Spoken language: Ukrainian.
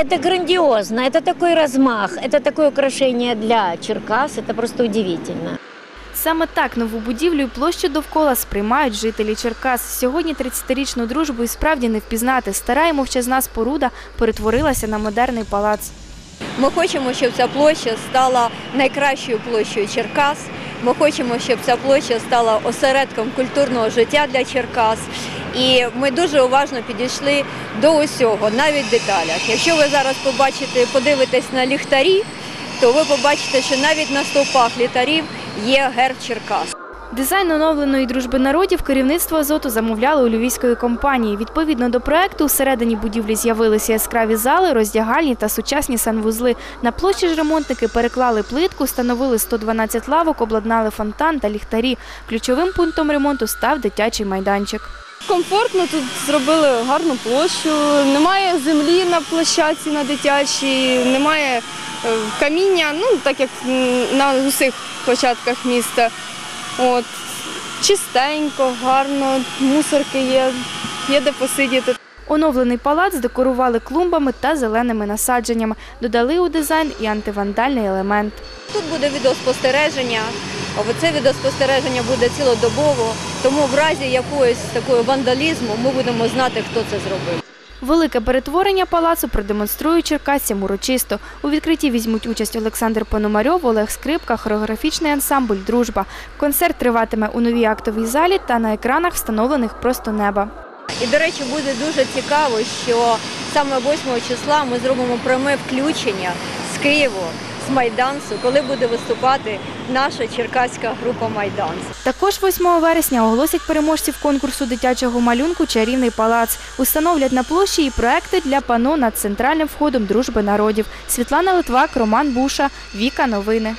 Это грандиозно, это такой размах, это такое украшение для Черкас, это просто удивительно. Саме так нову будівлю і площу довкола сприймають жителі Черкас. Сьогодні 30-річну дружбу і справді не впізнати. Стара і мовчазна споруда перетворилася на модерний палац. Ми хочемо, щоб ця площа стала найкращою площею Черкас. Ми хочемо, щоб ця площа стала осередком культурного життя для Черкас. І ми дуже уважно підійшли до усього, навіть в деталях. Якщо ви зараз побачите, подивитесь на ліхтарі, то ви побачите, що навіть на стовпах ліхтарів є герб Черкас. Дизайн оновленої дружби народів керівництво Азоту замовляло у львівської компанії. Відповідно до проекту, всередині будівлі з'явилися яскраві зали, роздягальні та сучасні санвузли. На площі ж ремонтники переклали плитку, встановили 112 лавок, обладнали фонтан та ліхтарі. Ключовим пунктом ремонту став дитячий майданчик. Комфортно тут зробили гарну площу. Немає землі на площадці на дитячій, немає е, каміння, ну так як на усіх площадках міста. От чистенько, гарно, мусорки є, є де посидіти. Оновлений палац декорували клумбами та зеленими насадженнями. Додали у дизайн і антивандальний елемент. Тут буде відеоспостереження. Це відеоспостереження буде цілодобово, тому в разі якогось такого вандалізму ми будемо знати, хто це зробив. Велике перетворення палацу продемонструють черкасцям урочисто. У відкритті візьмуть участь Олександр Пономарьов, Олег Скрипка, хореографічний ансамбль Дружба. Концерт триватиме у новій актовій залі та на екранах, встановлених просто неба. І, до речі, буде дуже цікаво, що саме 8 числа ми зробимо пряме включення з Києву, з Майданцу, коли буде виступати наша черкаська група Майданц. Також 8 вересня оголосять переможців конкурсу дитячого малюнку Чарівний палац. Установлять на площі і проекти для пано над центральним входом дружби народів. Світлана Литвак, Роман Буша, Віка Новини.